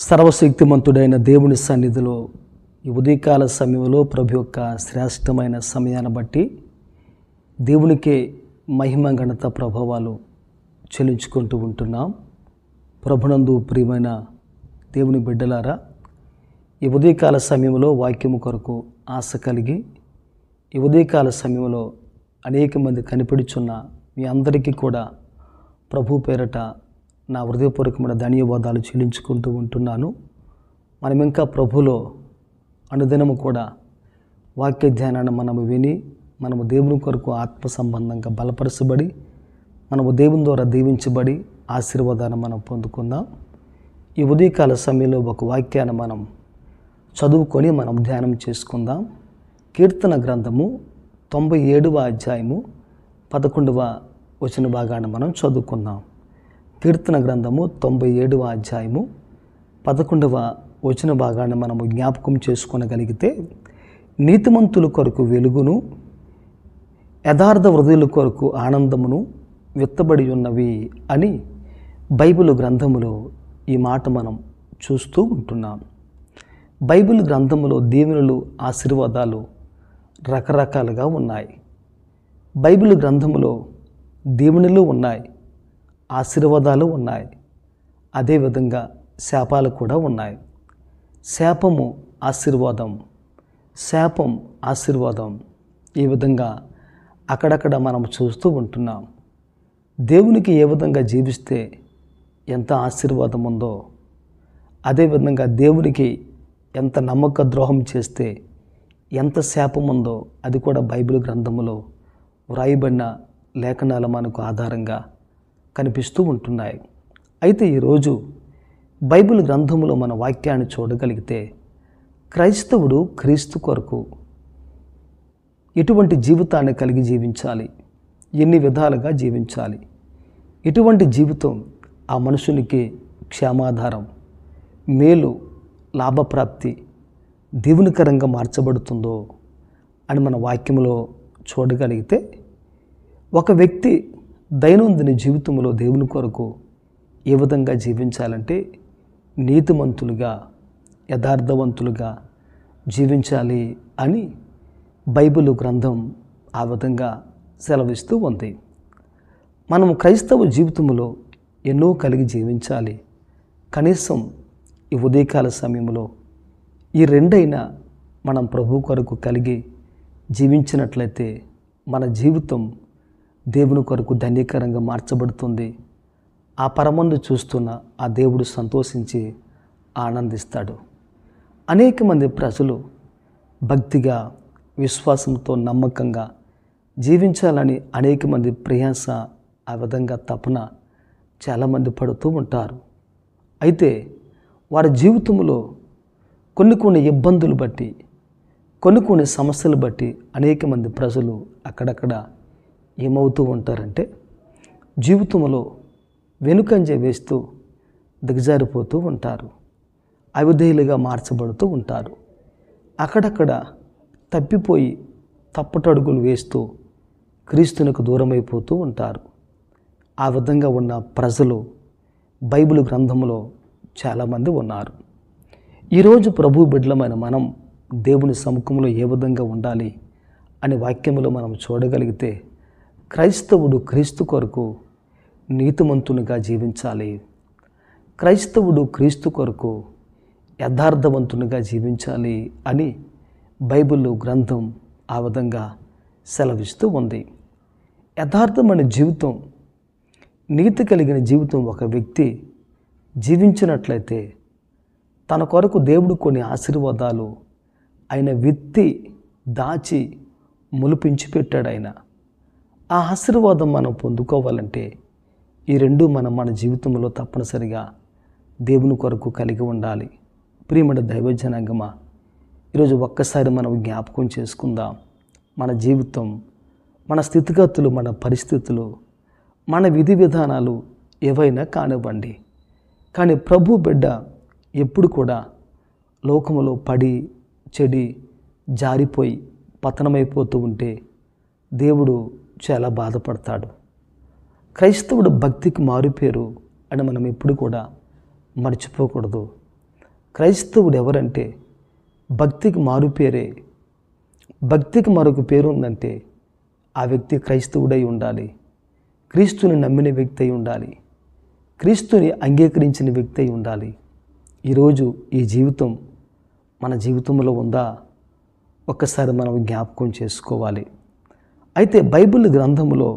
సర్వశక్తిమంతుడైన దేవుని సన్నిధిలో ఈ ఉదయకాల సమయంలో ప్రభు యొక్క శ్రేష్టమైన సమయాన్ని బట్టి దేవునికే మహిమ ఘనత ప్రభావాలు చెల్లించుకుంటూ ఉంటున్నాం. ప్రభునందు ప్రియమైన దేవుని బిడ్డలారా ఈ ఉదయకాల సమయంలో వాక్యము కొరకు ఆశ కలిగి ఈ ఉదయకాల సమయంలో అనేక మంది కనిపెడుచున్న మీ అందరికీ కూడా ప్రభు పేరట నా హృదయపూర్వకమైన ధన్యవాదాలు చెల్లించుకుంటూ ఉంటున్నాను. మనం ఇంకా ప్రభులో అనుదినము కూడా వాక్య ధ్యానాన్ని మనము విని మనము దేవుని కొరకు ఆత్మ సంబంధంగా బలపరచబడి మనము దేవుని ద్వారా దీవించబడి ఆశీర్వాదాన్ని మనం పొందుకుందాం. ఈ ఉదయకాల సమయంలో ఒక వాక్యాన్ని మనం చదువుకొని మనం ధ్యానం చేసుకుందాం. కీర్తన గ్రంథము తొంభై ఏడవ అధ్యాయము పదకొండవ వచన భాగాన్ని మనం చదువుకుందాం. కీర్తన గ్రంథము తొంభై ఏడవ అధ్యాయము పదకొండవ వచన భాగాన్ని మనము జ్ఞాపకం చేసుకొనగలిగితే నీతిమంతుల కొరకు వెలుగును యథార్థ హృదయుల కొరకు ఆనందమును విత్తబడి ఉన్నవి అని బైబిల్ గ్రంథములో ఈ మాట మనం చూస్తూ ఉంటున్నాం. బైబిల్ గ్రంథములో దీవెనలు ఆశీర్వాదాలు రకరకాలుగా ఉన్నాయి. బైబిల్ గ్రంథములో దీవెనలు ఉన్నాయి. ఆశీర్వాదాలు ఉన్నాయి. అదేవిధంగా శాపాలు కూడా ఉన్నాయి. శాపము ఆశీర్వాదం. శాపం ఆశీర్వాదం. ఈ విధంగా అక్కడక్కడ మనం చూస్తూ ఉంటున్నాం. దేవునికి ఏ విధంగా జీవిస్తే ఎంత ఆశీర్వాదం ఉందో అదేవిధంగా దేవునికి ఎంత నమ్మక ద్రోహం చేస్తే ఎంత శాపం ఉందో అది కూడా బైబిల్ గ్రంథములో వ్రాయబడిన లేఖనాల మనకు ఆధారంగా కనిపిస్తూ ఉంటున్నాయి. అయితే ఈరోజు బైబిల్ గ్రంథములో మన వాక్యాన్ని చూడగలిగితే క్రైస్తవుడు క్రీస్తు కొరకు ఎటువంటి జీవితాన్ని కలిగి జీవించాలి? ఎన్ని విధాలుగా జీవించాలి? ఎటువంటి జీవితం ఆ మనుషునికి క్షేమాధారం మేలు లాభప్రాప్తి దీవునికరంగా మార్చబడుతుందో అని మన వాక్యంలో చూడగలిగితే ఒక వ్యక్తి దైనందిన జీవితంలో దేవుని కొరకు ఏ విధంగా జీవించాలంటే నీతిమంతులుగా యథార్థవంతులుగా జీవించాలి అని బైబిల్ గ్రంథం ఆ విధంగా సెలవిస్తూ ఉంది. మనం క్రైస్తవ జీవితంలో ఎన్నో కలిగి జీవించాలి. కనీసం ఈ ఉదయకాల సమయంలో ఈ రెండైనా మనం ప్రభు కొరకు కలిగి జీవించినట్లయితే మన జీవితం దేవుని కొరకు ధన్యకరంగా మార్చబడుతుంది. ఆ పరమందు చూస్తున్న ఆ దేవుడు సంతోషించి ఆనందిస్తాడు. అనేక మంది ప్రజలు భక్తిగా విశ్వాసంతో నమ్మకంగా జీవించాలని అనేక మంది ప్రయాస ఆ విధంగా తపన చాలామంది పడుతూ ఉంటారు. అయితే వారి జీవితంలో కొన్ని కొన్ని ఇబ్బందులు బట్టి కొన్ని కొన్ని సమస్యలు బట్టి అనేక మంది ప్రజలు అక్కడక్కడ ఏమవుతూ ఉంటారంటే జీవితంలో వెనుకంజ వేస్తూ దిగజారిపోతూ ఉంటారు. అవిధేయులుగా మార్చబడుతూ ఉంటారు. అక్కడక్కడ తప్పిపోయి తప్పటడుగులు వేస్తూ క్రీస్తునికి దూరమైపోతూ ఉంటారు. ఆ విధంగా ఉన్న ప్రజలు బైబిల్ గ్రంథంలో చాలామంది ఉన్నారు. ఈరోజు ప్రభు బిడ్డలమైన మనం దేవుని సముఖంలో ఏ విధంగా ఉండాలి అనే వాక్యములో మనం చూడగలిగితే క్రైస్తవుడు క్రీస్తు కొరకు నీతిమంతునిగా జీవించాలి. క్రైస్తవుడు క్రీస్తు కొరకు యథార్థవంతునిగా జీవించాలి అని బైబిల్ గ్రంథం ఆ విధంగా సెలవిస్తూ ఉంది. యథార్థమైన జీవితం నీతి కలిగిన జీవితం ఒక వ్యక్తి జీవించినట్లయితే తన కొరకు దేవుడు కొన్ని ఆశీర్వాదాలు ఆయన విత్తి దాచి ములిపించి పెట్టాడు ఆయన. ఆ ఆశీర్వాదం మనం పొందుకోవాలంటే ఈ రెండు మనం మన జీవితంలో తప్పనిసరిగా దేవుని కొరకు కలిగి ఉండాలి. ప్రియమడ దైవజనాంగమా ఈరోజు ఒక్కసారి మనం జ్ఞాపకం చేసుకుందాం. మన జీవితం మన స్థితిగతులు మన పరిస్థితులు మన విధి విధానాలు ఏవైనా కానివ్వండి. కానీ ప్రభు బిడ్డ ఎప్పుడు కూడా లోకంలో పడి చెడి జారిపోయి పతనమైపోతూ ఉంటే దేవుడు చాలా బాధపడతాడు? క్రైస్తవుడు భక్తికి మారుపేరు అని మనం ఎప్పుడు కూడా మర్చిపోకూడదు. క్రైస్తవుడు ఎవరంటే భక్తికి మారుపేరే భక్తికి మరొక పేరు ఉందంటే ఆ వ్యక్తి క్రైస్తవుడై ఉండాలి. క్రీస్తుని నమ్మిన వ్యక్తి అయి ఉండాలి. క్రీస్తుని అంగీకరించిన వ్యక్తి అయి ఉండాలి. ఈరోజు ఈ జీవితం మన జీవితంలో ఉందా? ఒక్కసారి మనం జ్ఞాపకం చేసుకోవాలి. అయితే బైబిల్ గ్రంథంలో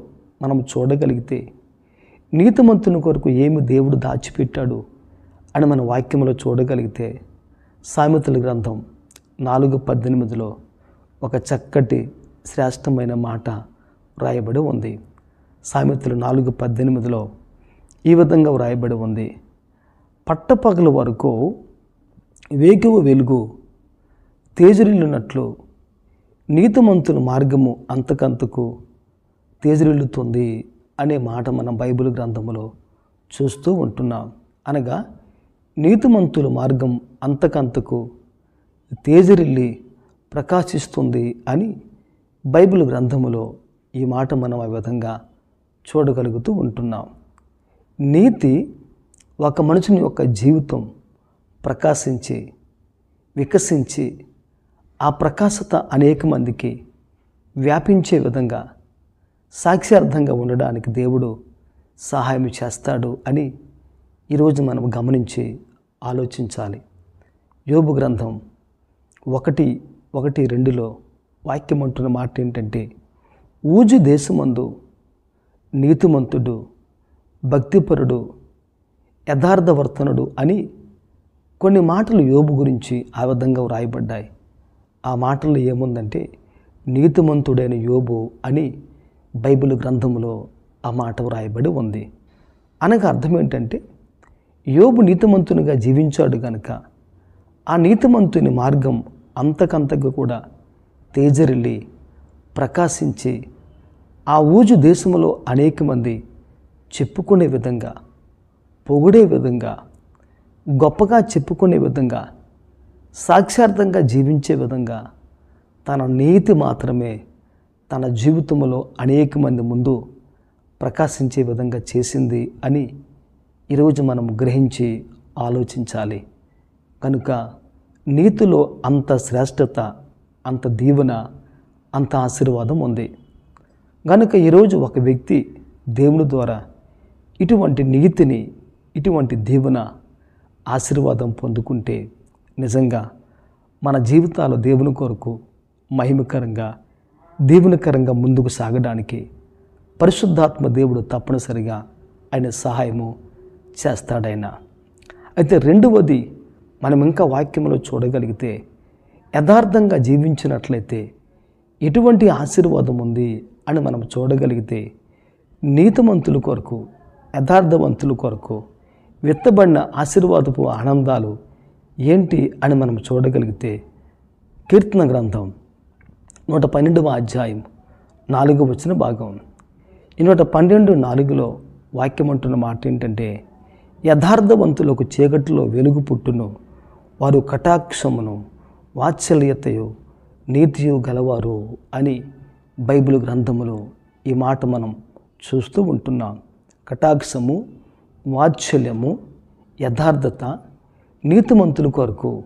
మనం చూడగలిగితే నీతిమంతుని కొరకు ఏమి దేవుడు దాచిపెట్టాడు అని మన వాక్యంలో చూడగలిగితే సామెతల గ్రంథం నాలుగు పద్దెనిమిదిలో ఒక చక్కటి శ్రేష్టమైన మాట వ్రాయబడి ఉంది. సామెతలు నాలుగు పద్దెనిమిదిలో ఈ విధంగా వ్రాయబడి ఉంది. పట్టపగల వరకు వేగువ వెలుగు తేజరిల్లునట్లు నీతిమంతుల మార్గము అంతకంతకు తేజరిల్లుతుంది అనే మాట మనం బైబిల్ గ్రంథంలో చూస్తూ ఉంటున్నాం. అనగా నీతిమంతుల మార్గం అంతకంతకు తేజరిల్లి ప్రకాశిస్తుంది అని బైబిల్ గ్రంథములో ఈ మాట మనం ఆ విధంగా చూడగలుగుతూ ఉంటున్నాం. నీతి ఒక మనుషుని యొక్క జీవితం ప్రకాశించి వికసించి ఆ ప్రకాశత అనేక మందికి వ్యాపించే విధంగా సాక్ష్యార్థంగా ఉండడానికి దేవుడు సహాయం చేస్తాడు అని ఈరోజు మనం గమనించి ఆలోచించాలి. యోబు గ్రంథం ఒకటి ఒకటి రెండులో వాక్యం అంటున్న మాట ఏంటంటే ఊజు దేశమందు నీతిమంతుడు భక్తిపరుడు యథార్థవర్తనుడు అని కొన్ని మాటలు యోబు గురించి ఆ విధంగా వ్రాయబడ్డాయి. ఆ మాటల్లో ఏముందంటే నీతిమంతుడైన యోబు అని బైబిల్ గ్రంథంలో ఆ మాట వ్రాయబడి ఉంది. అనగా అర్థం ఏంటంటే యోబు నీతిమంతునిగా జీవించాడు కనుక ఆ నీతిమంతుని మార్గం అంతకంతకు కూడా తేజరిల్లి ప్రకాశించి ఆ ఊజు దేశంలో అనేక మంది చెప్పుకునే విధంగా పొగిడే విధంగా గొప్పగా చెప్పుకునే విధంగా సాక్షార్థంగా జీవించే విధంగా తన నీతి మాత్రమే తన జీవితంలో అనేక మంది ముందు ప్రకాశించే విధంగా చేసింది అని ఈరోజు మనం గ్రహించి ఆలోచించాలి. కనుక నీతిలో అంత శ్రేష్టత అంత దీవెన అంత ఆశీర్వాదం ఉంది. కనుక ఈరోజు ఒక వ్యక్తి దేవుని ద్వారా ఇటువంటి నీతిని ఇటువంటి దీవెన ఆశీర్వాదం పొందుకుంటే నిజంగా మన జీవితాలు దేవుని కొరకు మహిమకరంగా దీవెనకరంగా ముందుకు సాగడానికి పరిశుద్ధాత్మ దేవుడు తప్పనిసరిగా ఆయన సహాయము చేస్తాడైనా. అయితే రెండవది మనం ఇంకా వాక్యంలో చూడగలిగితే యథార్థంగా జీవించినట్లయితే ఎటువంటి ఆశీర్వాదం ఉంది అని మనం చూడగలిగితే నీతిమంతుల కొరకు యథార్థవంతుల కొరకు విత్తబడిన ఆశీర్వాదపు ఆనందాలు ఏంటి అని మనం చూడగలిగితే కీర్తన గ్రంథం నూట పన్నెండవ అధ్యాయం నాలుగు వచ్చిన భాగం. ఈ నూట పన్నెండు నాలుగులో వాక్యం అంటున్న మాట ఏంటంటే యథార్థవంతులకు చీకటిలో వెలుగు పుట్టును వారు కటాక్షమును వాత్సల్యతయు నీతియు గలవారు అని బైబిల్ గ్రంథములో ఈ మాట మనం చూస్తూ ఉంటున్నాం. కటాక్షము వాత్సల్యము యథార్థత నీతిమంతుల కొరకు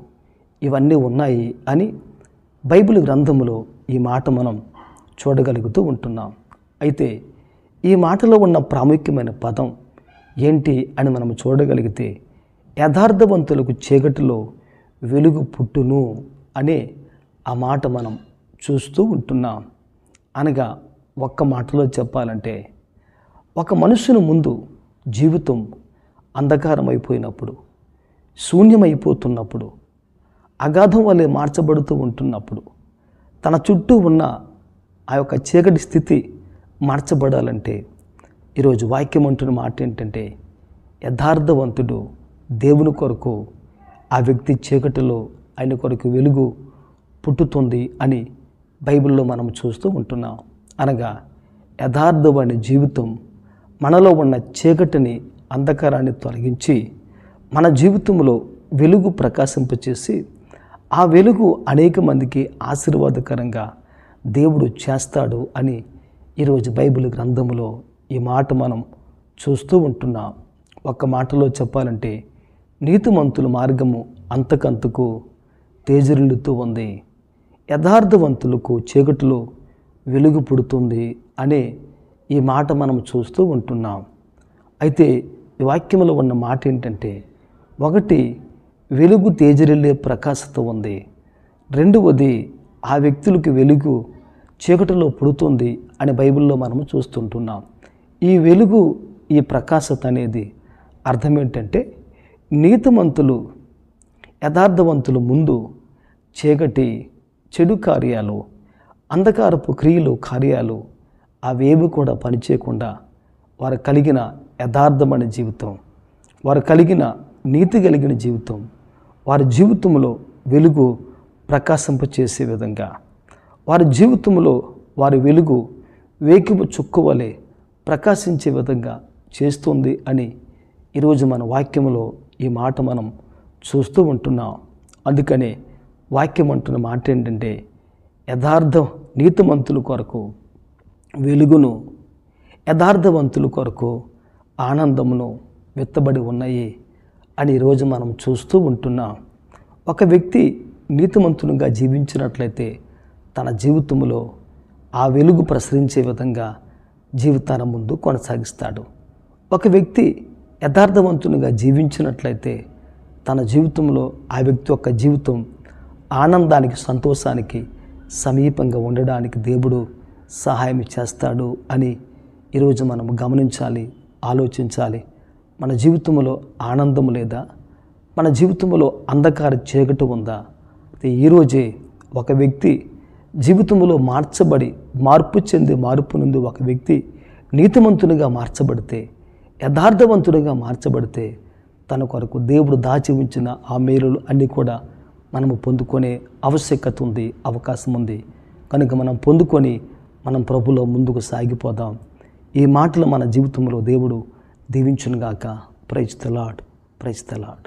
ఇవన్నీ ఉన్నాయి అని బైబిల్ గ్రంథములో ఈ మాట మనం చూడగలుగుతూ ఉంటున్నాం. అయితే ఈ మాటలో ఉన్న ప్రాముఖ్యమైన పదం ఏంటి అని మనం చూడగలిగితే యథార్థవంతులకు చీకటిలో వెలుగు పుట్టును అనే ఆ మాట మనం చూస్తూ ఉంటున్నాం. అనగా ఒక్క మాటలో చెప్పాలంటే ఒక మనుషుని ముందు జీవితం అంధకారం అయిపోయినప్పుడు శూన్యమైపోతున్నప్పుడు అగాధం వలె మార్చబడుతూ ఉంటున్నప్పుడు తన చుట్టూ ఉన్న ఆ యొక్క చీకటి స్థితి మార్చబడాలంటే ఈరోజు వాక్యం అంటున్న మాట ఏంటంటే యథార్థవంతుడు దేవుని కొరకు ఆ వ్యక్తి చీకటిలో ఆయన కొరకు వెలుగు పుట్టుతుంది అని బైబిల్లో మనం చూస్తూ ఉంటున్నాం. అనగా యథార్థమైన జీవితం మనలో ఉన్న చీకటిని అంధకారాన్ని తొలగించి మన జీవితంలో వెలుగు ప్రకాశింపచేసి ఆ వెలుగు అనేక మందికి ఆశీర్వాదకరంగా దేవుడు చేస్తాడు అని ఈరోజు బైబిల్ గ్రంథంలో ఈ మాట మనం చూస్తూ ఉంటున్నాం. ఒక్క మాటలో చెప్పాలంటే నీతిమంతుల మార్గము అంతకంతకు తేజరిల్లుతూ ఉంది. యథార్థవంతులకు చీకటిలో వెలుగు పుడుతుంది అనే ఈ మాట మనం చూస్తూ ఉంటున్నాం. అయితే ఈ వాక్యంలో ఉన్న మాట ఏంటంటే ఒకటి వెలుగు తేజరిల్లే ప్రకాశత ఉంది. రెండవది ఆ వ్యక్తులకు వెలుగు చీకటిలో పుడుతుంది అని బైబిల్లో మనము చూస్తుంటున్నాం. ఈ వెలుగు ఈ ప్రకాశత అనేది అర్థం ఏంటంటే నీతిమంతులు యథార్థవంతులు ముందు చీకటి చెడు కార్యాలు అంధకారపు క్రియలు కార్యాలు అవేవి కూడా పనిచేయకుండా వారు కలిగిన యథార్థమైన జీవితం వారు కలిగిన నీతి కలిగిన జీవితం వారి జీవితంలో వెలుగు ప్రకాశింపచేసే విధంగా. వారి జీవితంలో వారి వెలుగు వేకిపు చుక్కువలే వలె ప్రకాశించే విధంగా చేస్తుంది అని ఈరోజు మన వాక్యంలో ఈ మాట మనం చూస్తూ ఉంటున్నాం. అందుకనే వాక్యం అంటున్న మాట ఏంటంటే యథార్థ నీతిమంతుల కొరకు వెలుగును యథార్థవంతుల కొరకు ఆనందమును విత్తబడి ఉన్నాయి అని ఈరోజు మనం చూస్తూ ఉంటున్నాం. ఒక వ్యక్తి నీతిమంతునిగా జీవించినట్లయితే తన జీవితంలో ఆ వెలుగు ప్రసరించే విధంగా జీవితాన ముందు కొనసాగిస్తాడు. ఒక వ్యక్తి యథార్థవంతునిగా జీవించినట్లయితే తన జీవితంలో ఆ వ్యక్తి యొక్క జీవితం ఆనందానికి సంతోషానికి సమీపంగా ఉండడానికి దేవుడు సహాయం చేస్తాడు అని ఈరోజు మనం గమనించాలి ఆలోచించాలి. మన జీవితంలో ఆనందం లేదా? మన జీవితంలో అంధకార చీకటి ఉందా? అయితే ఈరోజే ఒక వ్యక్తి జీవితంలో మార్చబడి మార్పు చెంది మార్పు నుండి ఒక వ్యక్తి నీతిమంతునిగా మార్చబడితే యథార్థవంతుడిగా మార్చబడితే తన కొరకు దేవుడు దాచి ఉంచిన ఆ మేలులు అన్నీ కూడా మనము పొందుకునే ఆవశ్యకత ఉంది అవకాశం ఉంది. కనుక మనం పొందుకొని మనం ప్రభులో ముందుకు సాగిపోదాం. ఈ మాటలు మన జీవితంలో దేవుడు దీవించునుగాక. Praise తలాడ్ praise తలాడ్